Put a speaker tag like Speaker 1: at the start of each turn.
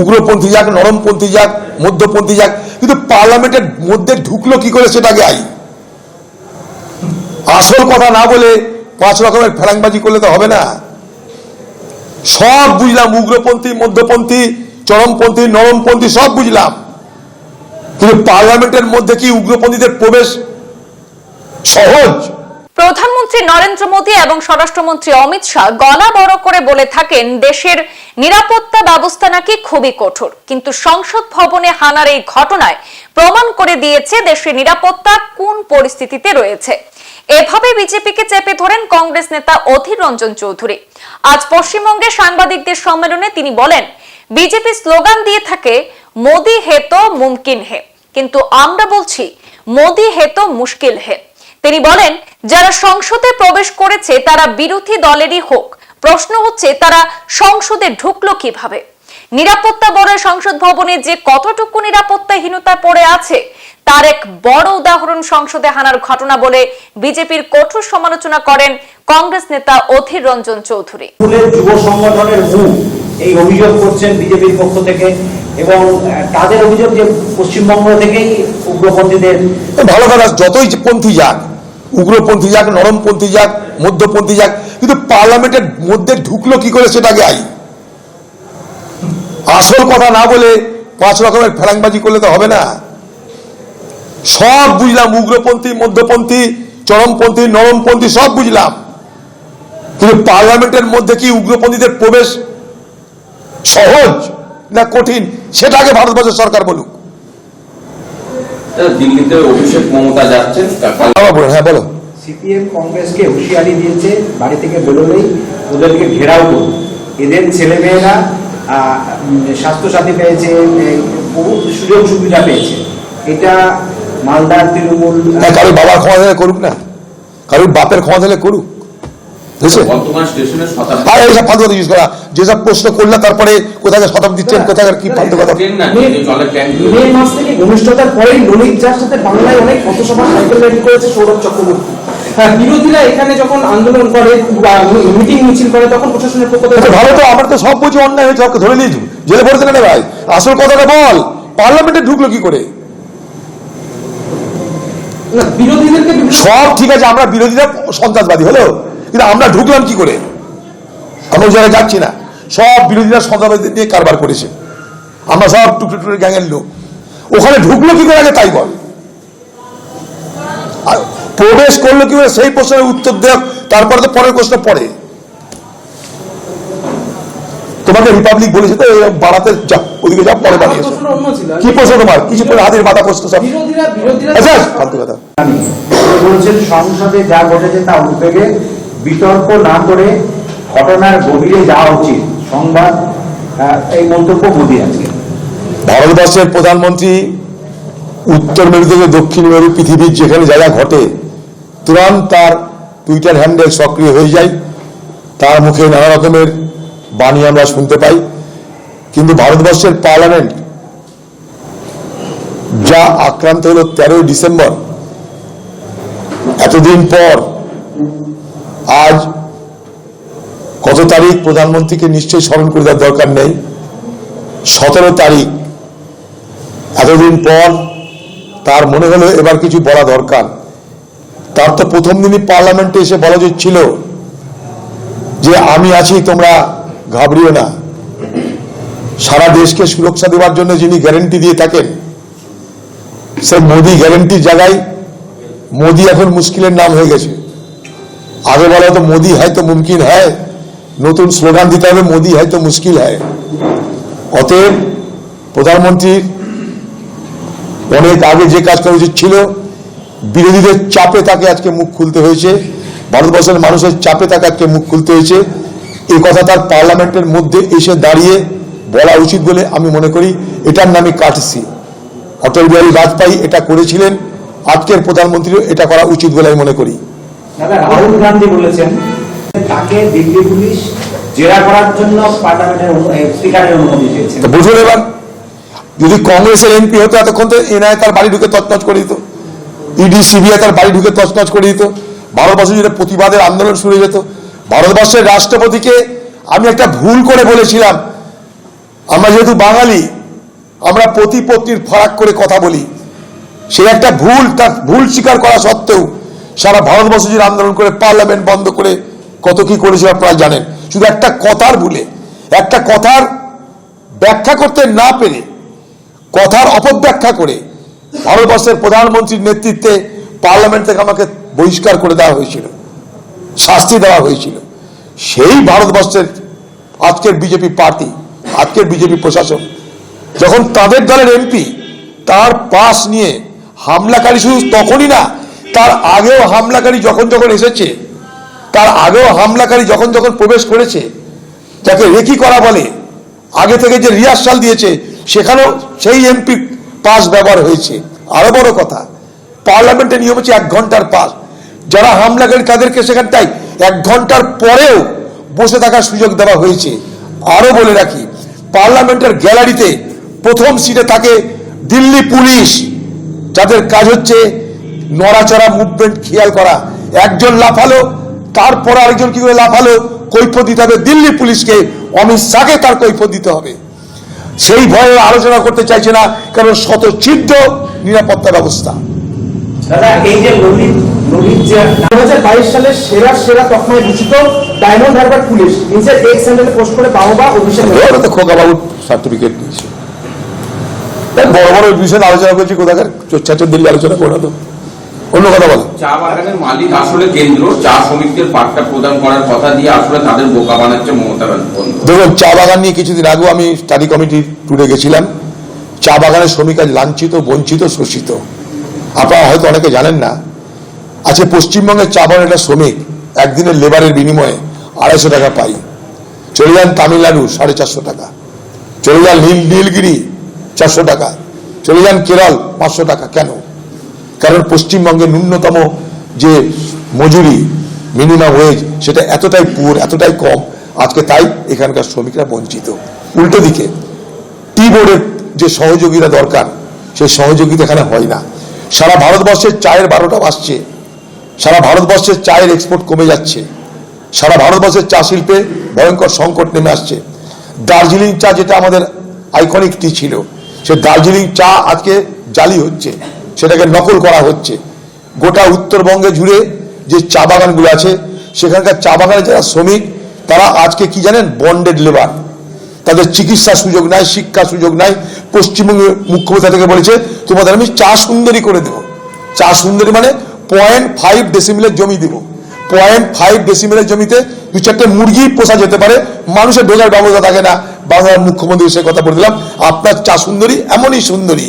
Speaker 1: উগ্রপন্থী যাক, নরমপন্থী যাক, মধ্যপন্থী যাক, কিন্তু পার্লামেন্টের মধ্যে ঢুকলো কি করে সেটা আগে আই। আসল কথা না বলে পাঁচ রকমের ফেরাংবাজি করলে তো হবে না। সব বুঝলাম, উগ্রপন্থী, মধ্যপন্থী, চরমপন্থী, নরমপন্থী, সব বুঝলাম। কিন্তু পার্লামেন্টের মধ্যে কি উগ্রপন্থীদের প্রবেশ সহজ?
Speaker 2: প্রধানমন্ত্রী নরেন্দ্র মোদী এবং স্বরাষ্ট্রমন্ত্রী অমিত শাহ গলা বড় করে বলে থাকেন, দেশের নিরাপত্তা ব্যবস্থা নাকি খুবই কঠোর। কিন্তু সংসদ ভবনে হানার এই ঘটনায় প্রমাণ করে দিয়েছে দেশের নিরাপত্তা কোন পরিস্থিতিতে রয়েছে। এভাবে বিজেপিকে চেপে ধরেন কংগ্রেস নেতা অধীর রঞ্জন চৌধুরী। আজ পশ্চিমবঙ্গে সাংবাদিকদের সম্মেলনে তিনি বলেন, বিজেপি স্লোগান দিয়ে থাকে, মোদি হে তো মুমকিন হে। কিন্তু আমরা বলছি, মোদি হে তো মুশকিল হে। তিনি বলেন যারা সংসদে প্রবেশ করেছে তারা বিরোধী দলেরই হোক। প্রশ্ন হচ্ছে তারা সংসদে ঢুকলো কীভাবে? নিরাপত্তা বড় সংসদ ভবনে যে কতটুকু নিরাপত্তাহীনতা পড়ে আছে তার এক বড় উদাহরণ সংসদে হানার ঘটনা বলে বিজেপির কঠোর সমালোচনা করেন কংগ্রেস নেতা অধীর রঞ্জন চৌধুরী।
Speaker 3: যুব সংগঠনের মুখ এই অভিযোগ করছেন বিজেপির পক্ষ থেকে এবং তাদের অভিযোগ যে পশ্চিমবঙ্গ থেকেই উগ্রপন্থীদের
Speaker 1: ভালো কথা যতই পন্থী যাক উগ্রপন্থী যাক, নরমপন্থী যাক, মধ্যপন্থী যাক, কিন্তু পার্লামেন্টের মধ্যে ঢুকলো কি করে সেটা আগে আসল কথা না বলে পাঁচ রকমের ফেরাংবাজি করলে তো হবে না। সব বুঝলাম, উগ্রপন্থী, মধ্যপন্থী, চরমপন্থী, নরমপন্থী, সব বুঝলাম। কিন্তু পার্লামেন্টের মধ্যে কি উগ্রপন্থীদের প্রবেশ সহজ না কঠিন, সেটা আগে ভারতবর্ষের সরকার বলুক।
Speaker 4: দিল্লিতে অভিষেক মমতা যাচ্ছেন
Speaker 1: বলুন, হ্যাঁ বলো
Speaker 3: সিপিএম কংগ্রেসকে হুঁশিয়ারি দিয়েছে বাড়ি থেকে বেরোলেই ওদেরকে ঘেরাও করুন। এদের ছেলেমেয়েরা স্বাস্থ্যসাথী পেয়েছে বহু সুযোগ সুবিধা পেয়েছে। এটা মালদার তৃণমূল
Speaker 1: হ্যাঁ কারোর বাবার ক্ষমা দিলে করুক না। কারোর বাপের ক্ষমা দিলে করুক। বুঝছে
Speaker 4: বর্তমান স্টেশনের শতাব্দী।
Speaker 1: আর এইসব ফালতু কথা ইউজ করা যেসব প্রশ্ন করলে তারপরে কোথায় শতাব্দী ট্রেন কোথায় কি ফালতু কথা?
Speaker 4: ট্রেন না যে জলের ট্যাঙ্ক
Speaker 5: মে মাস থেকে ঘনিষ্ঠতার পরেই ললিত যার সাথে বাংলায় অনেক পথসভা সাইকেল র্যালি করেছে সৌরভ চক্রবর্তী। হ্যাঁ, বিরোধীরা এখানে যখন আন্দোলন করে মিটিং মিছিল করে তখন প্রশাসনের পক্ষ থেকে
Speaker 1: আচ্ছা, ভালো তো আমার তো সব বুঝি অন্যায় হয়েছে ওকে ধরে নিয়েছি জেলে ভরতে না ভাই? আসল কথাটা বল পার্লামেন্টে ঢুকলো কি করে?
Speaker 5: না, বিরোধীদেরকে বিভিন্ন
Speaker 1: সব ঠিক আছে আমরা বিরোধীরা সন্ত্রাসবাদী হলো? কিন্তু আমরা ঢুকলাম কি করে? আমরা ওই জায়গায় যাচ্ছি না। সব বিরোধীরা সন্ত্রাসবাদী নিয়ে কারবার করেছে। আমরা সব টুকরো টুকরো গ্যাংয়ের লোক। ওখানে ঢুকলো কি করে আগে তাই বল। প্রবেশ করল কি করে সেই প্রশ্নের উত্তর দেখ তারপরে তো পরের প্রশ্ন পড়ে। তোমাকে রিপাবলিক বলেছে তো বাড়াতে যা ওদিকে যা পরে বানিয়েছো
Speaker 5: ছিল।
Speaker 1: কি প্রশ্ন তোমার? কিছু করে হাতের মাথা প্রশ্ন সব।
Speaker 5: বিরোধীরা বিরোধীরা
Speaker 1: আচ্ছা ফালতু কথা।
Speaker 3: বলছেন সংসদে যা ঘটেছে তা উদ্বেগে বিতর্ক না করে ঘটনার গভীরে যাওয়া উচিত। সংবাদ এই মন্তব্য মোদী আজকে।
Speaker 1: ভারতবর্ষের প্রধানমন্ত্রী উত্তর মেরু থেকে দক্ষিণ মেরু পৃথিবীর যেখানে যা যা ঘটে, তুরন্ত তার টুইটার হ্যান্ডেল সক্রিয় হয়ে যায়। তার মুখে নানা রকমের বাণী আমরা শুনতে পাই। কিন্তু ভারতবর্ষের পার্লামেন্ট যা আক্রান্ত হলো তেরোই ডিসেম্বর, এতদিন পর আজ কত তারিখ প্রধানমন্ত্রীকে নিশ্চয়ই স্মরণ করে দেওয়ার দরকার নেই? সতেরো তারিখ। এতদিন পর তার মনে হলো এবার কিছু বলা দরকার। তার তো প্রথম দিনই পার্লামেন্টে এসে বলা উচিত ছিল যে, আমি আছি, তোমরা ঘাবড়িও না। সারা দেশকে সুরক্ষা দেওয়ার জন্য যিনি গ্যারেন্টি দিয়ে থাকেন সে মোদি গ্যারেন্টির জায়গায় মোদি এখন মুশকিলের নাম হয়ে গেছে। আগে বলা হতো মোদি হয়তো মুমকিন হয়। নতুন স্লোগান দিতে হবে, মোদি হয়তো মুশকিল হয়। অতএব প্রধানমন্ত্রীর অনেক আগে যে কাজ করা উচিত ছিল, বিরোধীদের চাপে তাকে আজকে মুখ খুলতে হয়েছে, ভারতবর্ষের মানুষের চাপে তাকে আজকে মুখ খুলতে হয়েছে। এই কথা তার পার্লামেন্টের মধ্যে এসে দাঁড়িয়ে বলা উচিত বলে আমি মনে করি, এটার নামে কাটসি অটল বিহারী বাজপেয়ী এটা করেছিলেন, আজকের প্রধানমন্ত্রীও এটা করা উচিত বলে আমি মনে করি।
Speaker 3: দাদা, রাহুল গান্ধী বলেছেন তাকে দিল্লি পুলিশ জেরা করার জন্য পার্লামেন্টের অনুমতি চেয়েছেন
Speaker 1: বুঝুন এবার, যদি কংগ্রেসের এমপি হতো, এতক্ষণ তো এনআই তার বাড়ি ঢুকে তছনছ করে দিত। ইডি, সিবিআই তার বাড়ি ঢুকে তছনছ করে দিত। প্রতিবাদের আন্দোলন শুরু যেত। ভারতবর্ষের রাষ্ট্রপতিকে আমি একটা ভুল করে বলেছিলাম। আমরা যেহেতু বাঙালি, আমরা প্রতিপত্তির ফারাক করে কথা বলি। সে একটা ভুল, তার ভুল স্বীকার করা সত্ত্বেও সারা ভারতবর্ষ জুড়ে আন্দোলন করে, পার্লামেন্ট বন্ধ করে কত কি করেছিল আপনারা জানেন। শুধু একটা কথার ভুলে, একটা কথার ব্যাখ্যা করতে না পেরে, কথার অপব্যাখ্যা করে ভারতবর্ষের প্রধানমন্ত্রীর নেতৃত্বে পার্লামেন্ট থেকে আমাকে বহিষ্কার করে দেওয়া হয়েছিল, শাস্তি দেওয়া হয়েছিল। সেই ভারতবর্ষের আজকের বিজেপি পার্টি আজকের বিজেপি প্রশাসন যখন তাদের দলের এমপি, তার পাশ নিয়ে হামলাকারী শুধু তখনই না তার আগেও হামলাকারী যখন যখন এসেছে, তার আগেও হামলাকারী যখন যখন প্রবেশ করেছে, যাকে রেকি করা বলে, আগে থেকে যে রিহার্সাল দিয়েছে, সেখানেও সেই এমপি পাস ব্যবহার হয়েছে। আরও বড় কথা, পার্লামেন্টের নিয়ম হচ্ছে এক ঘণ্টার পাস। যারা হামলাকারী তাদেরকে সেখানটাই এক ঘণ্টার পরেও বসে থাকার সুযোগ দেওয়া হয়েছে। আরও বলে রাখি, পার্লামেন্টের গ্যালারিতে প্রথম সিটে থাকে দিল্লি পুলিশ, যাদের কাজ হচ্ছে নড়াচড়া মুভমেন্ট খেয়াল করা। একজন লাফালো তারপর আরেকজন কি করে লাফালো? কৈফত দিতে হবে দিল্লি পুলিশকে। অমিত শাহকে তার কৈফত দিতে হবে। সেই ভয়ে আলোচনা করতে চাইছে না কারণ শত ছিদ্র নিরাপত্তা ব্যবস্থা।
Speaker 3: দাদা এই যে ললিত ললিত যে
Speaker 5: দু হাজার বাইশ সালের সেরা সেরা তকমায় ভূষিত ডায়মন্ড হারবার পুলিশ। নিজের পোস্ট করে অভিষেক
Speaker 1: সার্টিফিকেট নিয়েছে বড় বড় বিষয়ে আলোচনা করছি কোথাকার চোচ্ছাচর দিল্লি আলোচনা করে না তো অন্য কথা বলো।
Speaker 4: চা বাগানের মালিক আসলে কেন্দ্র। চা শ্রমিকদের পাট্টা প্রদান করার কথা দিয়ে আসলে তাদের বোকা বানাচ্ছে মমতা
Speaker 1: দেখুন চা বাগান নিয়ে কিছুদিন আগেও আমি স্টাডি কমিটির ট্যুরে গেছিলাম। চা বাগানের শ্রমিক আজ লাঞ্ছিত বঞ্চিত শোষিত। আপনারা হয়তো অনেকে জানেন না আজকে পশ্চিমবঙ্গের চা বাগানের একটা শ্রমিক একদিনের লেবারের বিনিময়ে আড়াইশো টাকা পাই চলে যান তামিলনাড়ু সাড়ে চারশো টাকা। চলে যান নীল নীলগিরি চারশো টাকা। চলে যান কেরল পাঁচশো টাকা। কেন? কারণ পশ্চিমবঙ্গে ন্যূনতম যে মজুরি মিনিমাম ওয়েজ সেটা এতটাই পুর এতটাই কম। আজকে তাই এখানকার শ্রমিকরা বঞ্চিত। উল্টো দিকে টি বোর্ডের যে সহযোগিতা দরকার, সেই সহযোগিতা এখানে হয় না। সারা ভারতবর্ষের চায়ের বারোটা বাসছে সারা ভারতবর্ষের চায়ের এক্সপোর্ট কমে যাচ্ছে। সারা ভারতবর্ষের চা শিল্পে ভয়ঙ্কর সংকট নেমে আসছে। দার্জিলিং চা যেটা আমাদের আইকনিক টি ছিল, সে দার্জিলিং চা আজকে জালি হচ্ছে। সেটাকে নকল করা হচ্ছে। গোটা উত্তরবঙ্গে জুড়ে যে চা বাগানগুলো আছে, সেখানকার চা বাগানের যারা শ্রমিক, তারা আজকে কি জানেন? বন্ডেড লেবার তাদের চিকিৎসা সুযোগ নাই, শিক্ষা সুযোগ নাই। পশ্চিমবঙ্গের মুখ্যমন্ত্রী থেকে বলেছে, তোমাদের আমি চা সুন্দরী করে দেবো। চা সুন্দরী মানে পয়েন্ট ফাইভ ডেসিমিলের জমি দেবো। পয়েন্ট ফাইভ ডেসিমিলের জমিতে দু চারটে মুরগি পোষা যেতে পারে, মানুষের ঢোকার ব্যবস্থা থাকে না। বাংলার মুখ্যমন্ত্রী সে কথা বলে দিলাম, আপনার চা সুন্দরী, এমনই সুন্দরী।